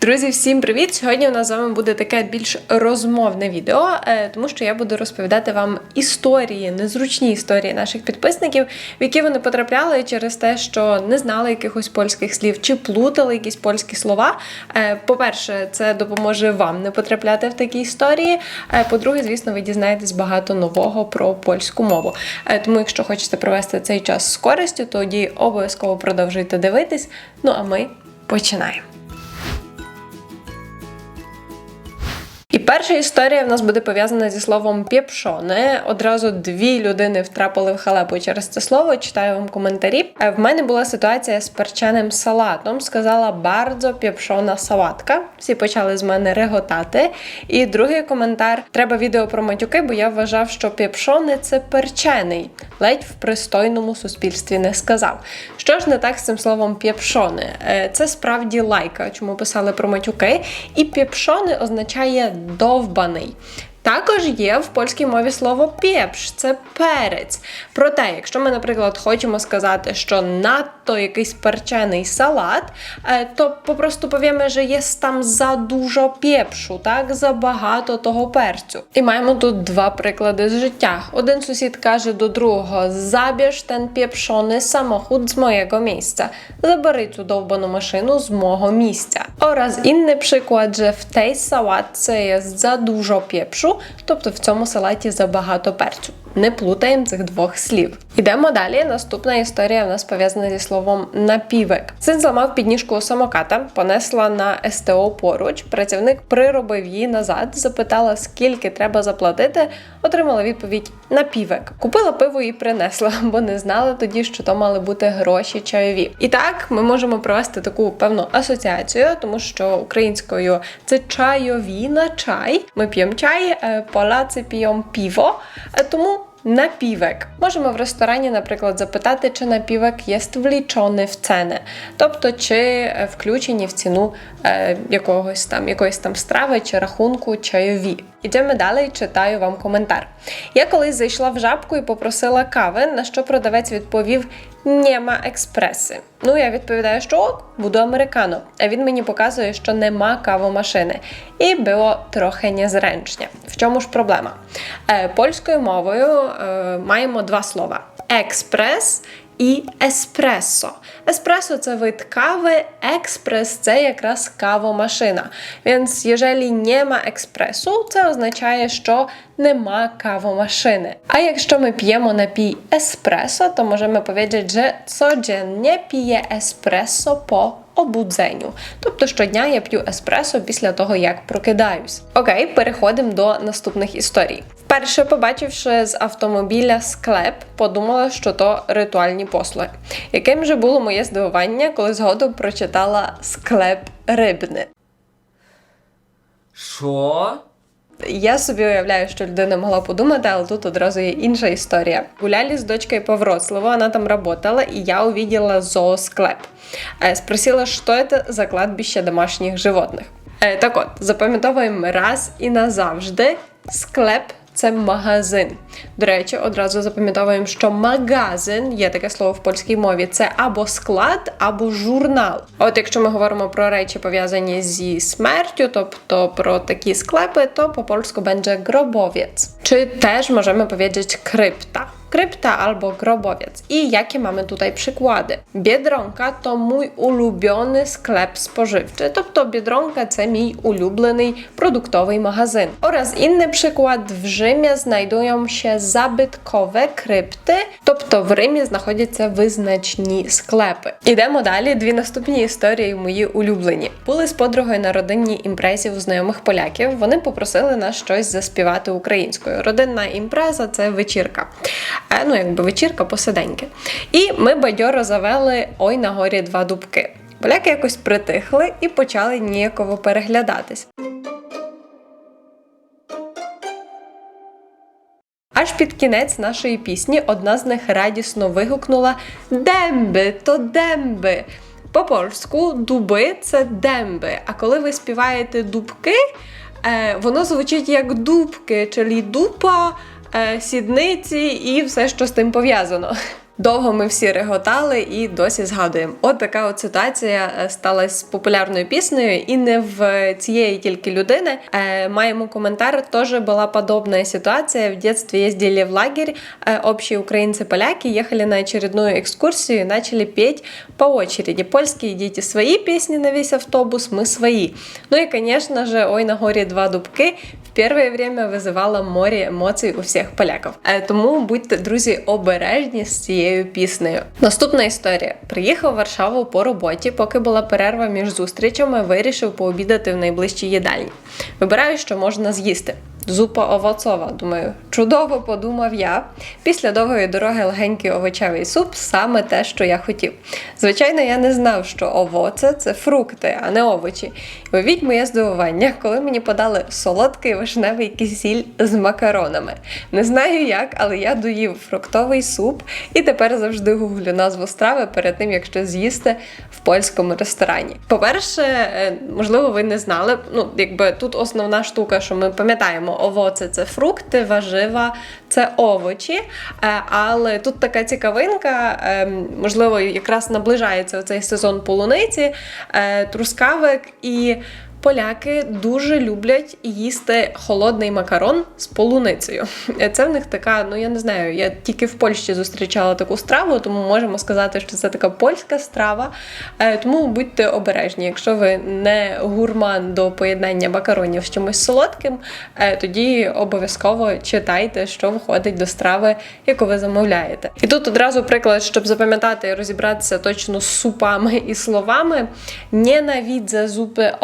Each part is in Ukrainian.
Друзі, всім привіт! Сьогодні у нас з вами буде таке більш розмовне відео, е, тому що я буду розповідати вам історії, незручні історії наших підписників, в які вони потрапляли через те, що не знали якихось польських слів чи плутали якісь польські слова. Е, По-перше, це допоможе вам не потрапляти в такі історії. Е, По-друге, звісно, ви дізнаєтесь багато нового про польську мову. Тому, якщо хочете провести цей час з користю, тоді обов'язково продовжуйте дивитись. Ну а ми починаємо. Перша історія в нас буде пов'язана зі словом пєпшоне. Одразу дві людини втрапили в халепу через це слово. Читаю вам коментарі. Е, В мене була ситуація з перченим салатом. Сказала бардзо пєпшона салатка. Всі почали з мене реготати. І другий коментар: треба відео про матюки, бо я вважав, що пєпшоне це перчений. Ледь в пристойному суспільстві не сказав. Що ж не так з цим словом пєпшоне? Е, Це справді лайка, чому писали про матюки. І пєпшоне означає довбаний. Також є в польській мові слово пєпш, це перець. Проте, якщо ми, наприклад, хочемо сказати, що надто якийсь перчений салат, е, то попросту повіємо, що є там за дуже пєпшу, так, забагато того перцю. І маємо тут два приклади з життя. Один сусід каже до другого: забіж ten pieprzony samochód з моєго місця. Забери цю довбану машину з мого місця. Oraz inny przykład, że w tej sałatce jest za dużo pieprzu, тобто в цьому салаті забагато перцю. Не плутаємо цих двох слів. Ідемо далі. Наступна історія в нас пов'язана зі словом напівек. Син зламав підніжку у самоката, понесла на СТО поруч. Працівник приробив її назад, запитала, скільки треба заплатити. Отримала відповідь напівек. Купила пиво і принесла, бо не знала тоді, що то мали бути гроші чайові. І так ми можемо провести таку певну асоціацію, тому що українською це чайові на чай. Ми п'ємо чай, е, поляці п'ємо піво. Е, Напівек. Можемо в ресторані, наприклад, запитати, чи напівек є влічений в ціни, тобто чи е, включені в ціну е, якогось там якоїсь там страви чи рахунку чайові. Ідемо далі читаю вам коментар. Я колись зайшла в жабку і попросила кави, на що продавець відповів: Нема експреси. Ну, я відповідаю, що ок, буду американо. А він мені показує, що нема кавомашини. І було трохи незрęcznie. В чому ж проблема? Е, польською мовою е, маємо два слова: експрес і еспресо. Еспресо це вид кави, експрес це якраз кавомашина. Więc jeżeli nie ma експресу, це означає, що нема кавомашини. А якщо ми п'ємо напій еспресо, то можемо powiedzieć, że codziennie pije еспресо po обудзенню. Тобто щодня я п'ю еспресо після того, як прокидаюсь. Окей, переходимо до наступних історій. Вперше, побачивши з автомобіля склеп, подумала, що то ритуальні послуги. Яким же було моє здивування, коли згодом прочитала склеп рибни. Що? Я собі уявляю, що людина могла подумати, але тут одразу є інша історія. Гуляли з дочкою по Вроцлаву, вона там работала, и я увидела зоосклеп. Е, Спросила, що це за кладбище домашніх животних. Е, Так от, запам'ятовуємо раз і назавжди. Склеп це магазин. До речі, одразу запам'ятовуємо, що магазин є таке слово в польській мові. Це або склад, або журнал. От якщо ми говоримо про речі пов'язані зі смертю, тобто про такі склепи, то по польську бенже гробовець, чи теж можемо powiedzieć krypta. Krypta albo grobowiec. I jakie mamy tutaj przykłady? Biedronka to mój ulubiony sklep spożywczy, тобто Biedronka це мій улюблений продуктовий магазин. Oraz inny przykład w Rzymie znajdują się zabytkowe krypty, тобто в Римі знаходяться визначні склепи. Ідемо далі. Дві наступні історії мої улюблені. Були з подругою на родинній імпрезі у знайомих поляків. Вони попросили нас щось заспівати українською. Родинна імпреза це вечірка. Ну, якби вечірка посиденьки. І ми бадьоро завели Ой на горі два дубки. Поляки якось притихли і почали ніяково переглядатись. Аж під кінець нашої пісні одна з них радісно вигукнула Демби, то демби. По польську дуби це демби. А коли ви співаєте дубки, е, воно звучить як дубки, czyli дупа, сідниці і все, що з тим пов'язано. Довго ми всі реготали і досі згадуємо. От така от ситуація е, сталася популярною піснею, і не в цієї тільки людини. Е, маємо коментар. Тоже була подобная ситуация. В детстве ездили в лагерь, э, общие украинцы-поляки ехали на очередную экскурсию и начали петь по очереди. Польские дети свои песни на весь автобус, мы свои. Ну и, конечно же, «Ой, на горе два дубки» в первое время визивала море емоцій у всіх поляків. А Тому будьте, друзі, обережні з цією піснею. Наступна історія: приїхав в Варшаву по роботі, поки була перерва між зустрічами, вирішив пообідати в найближчій їдальні. Вибираю, що можна з'їсти. Зупа овоцова. Думаю, чудово подумав я. Після довгої дороги легенький овочевий суп саме те, що я хотів. Звичайно, я не знав, що овоце це фрукти, а не овочі. І уявіть моє здивування, коли мені подали солодкий вишневий кисіль з макаронами. Не знаю як, але я доїв фруктовий суп і тепер завжди гуглю назву страви перед тим, як щось з'їсти в польському ресторані. По-перше, е, можливо, ви не знали. Ну, якби тут основна штука, що ми пам'ятаємо, овоце це фрукти, важива це овочі. Е, Але тут така цікавинка, е, можливо, якраз наближається цей сезон полуниці, е, трускавик і. Поляки дуже люблять їсти холодний макарон з полуницею. Це в них така, ну я не знаю, я тільки в Польщі зустрічала таку страву, тому можемо сказати, що це така польська страва. Е, Тому будьте обережні, якщо ви не гурман до поєднання макаронів з чимось солодким, е, тоді обов'язково читайте, що входить до страви, яку ви замовляєте. І тут одразу приклад, щоб запам'ятати і розібратися точно з супами і словами. Nienawidze zupy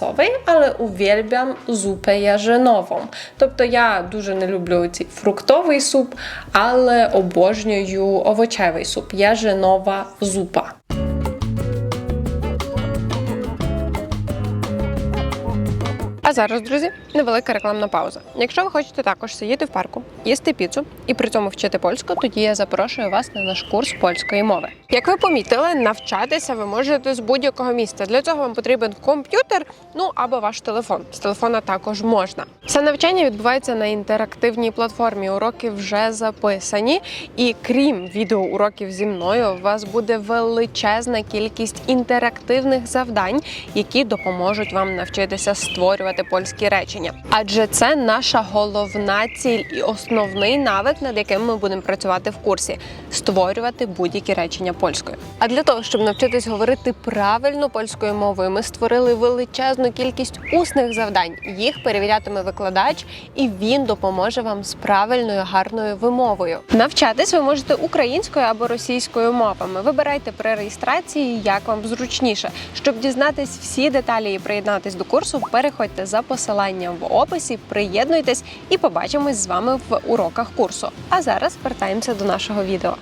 owocowej, ale uwielbiam zupę jarzynową. Тобто я дуже не люблю цей фруктовий суп, але обожнюю овочевий суп. Яжинова зупа. А зараз, друзі, невелика рекламна пауза. Якщо ви хочете також сидіти в парку, їсти піцу і при цьому вчити польську, тоді я запрошую вас на наш курс польської мови. Як ви помітили, навчатися ви можете з будь-якого місця. Для цього вам потрібен комп'ютер, ну або ваш телефон. З телефона також можна. Все навчання відбувається на інтерактивній платформі. Уроки вже записані, і крім відеоуроків зі мною, у вас буде величезна кількість інтерактивних завдань, які допоможуть вам навчитися створювати польські речення. Адже це наша головна ціль і основний навик, над яким ми будемо працювати в курсі створювати будь-які речення польською. А для того, щоб навчитись говорити правильно польською мовою, ми створили величезну кількість усних завдань. Їх перевірятиме викладач, і він допоможе вам з правильною гарною вимовою. Навчатись ви можете українською або російською мовами. Вибирайте при реєстрації, як вам зручніше. Щоб дізнатись всі деталі і приєднатись до курсу, переходьте за посиланням в описі, приєднуйтесь і побачимось з вами в уроках курсу. А зараз вертаємося до нашого відео.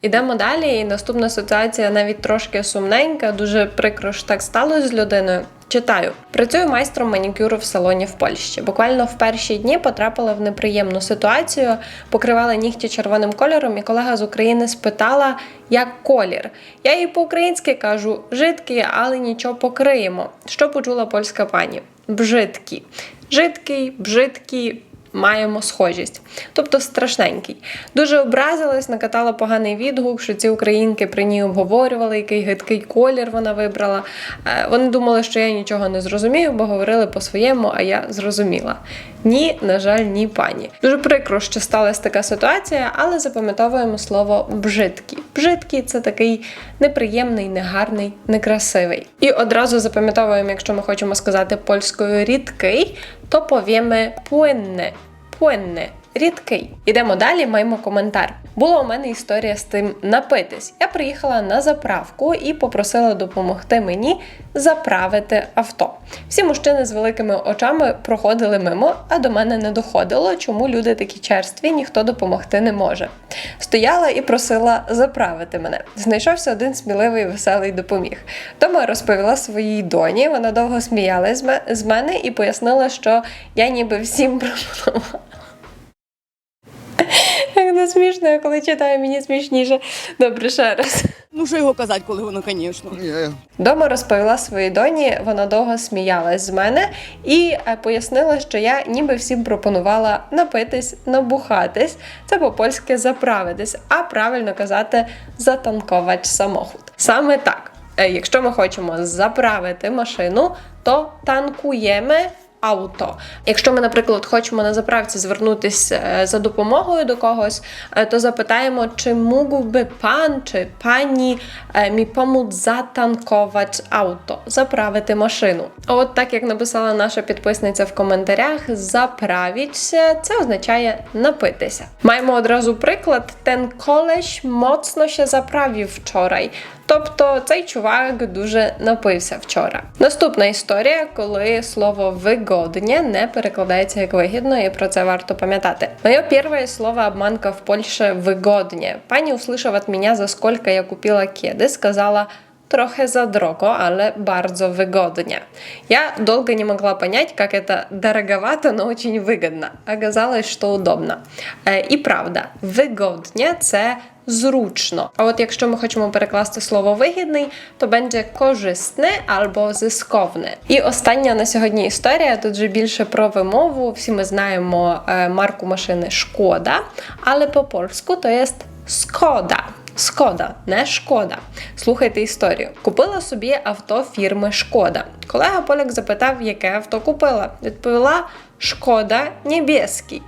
Ідемо далі, і наступна ситуація навіть трошки сумненька, дуже прикро що так сталося з людиною. Читаю, працюю майстром манікюру в салоні в Польщі. Буквально в перші дні потрапила в неприємну ситуацію, покривала нігті червоним кольором, і колега з України спитала, як колір. Я їй по-українськи кажу жидкий, але нічого покриємо. Що почула польська пані? Бжидкий. Жидкий, бжидкий маємо схожість, тобто страшненький. Дуже образилась, накатала поганий відгук, що ці українки при ній обговорювали, який гидкий колір вона вибрала. Е, Вони думали, що я нічого не зрозумію, бо говорили по-своєму, а я зрозуміла. Ні, на жаль, ні, пані. Дуже прикро, що сталася така ситуація, але запам'ятовуємо слово бжидкий. Бжидкий це такий неприємний, негарний, некрасивий. І одразу запам'ятовуємо, якщо ми хочемо сказати польською рідкий, то повіме пуенне. płynny, рідкий. Ідемо далі, маємо коментар. Була у мене історія з тим напитись. Я приїхала на заправку і попросила допомогти мені заправити авто. Всі мужчини з великими очами проходили мимо, а до мене не доходило, чому люди такі черстві, ніхто допомогти не може. Стояла і просила заправити мене. Знайшовся один сміливий веселий допоміг. Тома розповіла своїй доні, вона довго сміялась з мене і пояснила, що я ніби всім пропонувала. Не смішно, а коли читаю, мені смішніше. Добре, ще раз. Ну, що його казати, коли воно, звісно. Дома розповіла своїй доні, вона довго сміялась з мене і е, пояснила, що я ніби всім пропонувала напитись, набухатись. Це по-польськи заправитись, а правильно казати затанковать самохід. Саме так. Е, Якщо ми хочемо заправити машину, то танкуємо авто. Якщо ми, наприклад, хочемо на заправці звернутися е, за допомогою до когось, е, то запитаємо, чи mógłby пан чи пані е, мі помóc затанковать авто, заправити машину. От так як написала наша підписниця в коментарях, заправіться це означає напитися. Маємо одразу приклад: ten koleś mocno się zaprawił wczoraj. Тобто цей чувак дуже напився вчора. Наступна історія, коли слово вигодне не перекладається як вигідно, і про це варто пам'ятати. Моє перше слово обманка в Польщі вигодне. Пані, услышав від мене, за скільки я купила кеди, сказала. Trochę za drogo, ale bardzo wygodnie. Я долго не могла понять, как это дороговато, но очень выгодно. Оказалось, что удобно. Е, І правда, вигодне це зручно. А от якщо ми хочемо перекласти слово вигідний, то буде корисне або зисковне. І остання на сьогодні історія. Тут вже більше про вимову. Всі ми знаємо е, марку машини Шкода, але по польську то є Скода. Скода, не шкода. Слухайте історію. Купила собі авто фірми Шкода. Колега поляк запитав, яке авто купила. Відповіла Шкода Небеський.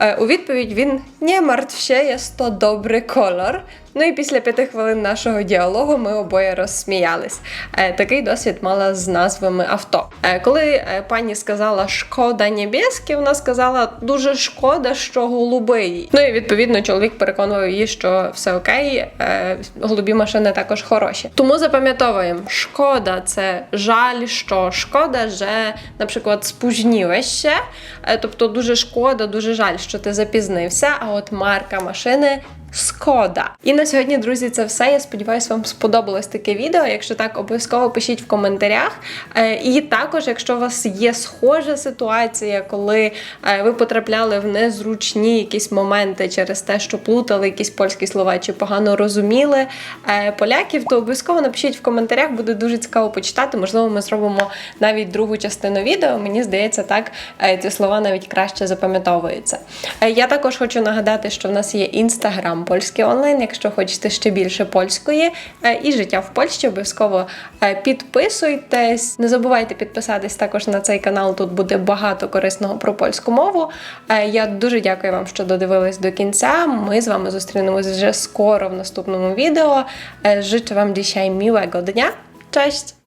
Е, У відповідь він не мартв się, jest to добрий колор. Ну і після п'яти хвилин нашого діалогу ми обоє розсміялись. Е, Такий досвід мала з назвами авто. Е, Коли е, пані сказала шкода небеське, вона сказала дуже шкода, що голубий. Ну і відповідно чоловік переконував її, що все окей, голубі машини також хороші. Тому запам'ятовуємо, шкода це жаль, що шкода, що, наприклад, спізнилась. Е, Тобто дуже шкода, дуже жаль, що ти запізнився. А от марка машини Скода. І на сьогодні, друзі, це все. Я сподіваюся, вам сподобалось таке відео. Якщо так, обов'язково пишіть в коментарях. Е, І також, якщо у вас є схожа ситуація, коли е, ви потрапляли в незручні якісь моменти через те, що плутали якісь польські слова чи погано розуміли е, поляків, то обов'язково напишіть в коментарях, буде дуже цікаво почитати. Можливо, ми зробимо навіть другу частину відео. Мені здається, так ці слова навіть краще запам'ятовуються. Я також хочу нагадати, що в нас є інстаграм польський онлайн. Якщо хочете ще більше польської е, і життя в Польщі, обов'язково е, підписуйтесь. Не забувайте підписатись також на цей канал. Тут буде багато корисного про польську мову. Е, Я дуже дякую вам, що додивились до кінця. Ми з вами зустрінемось вже скоро в наступному відео. Życzę Wam dzisiaj miłego dnia. Cześć!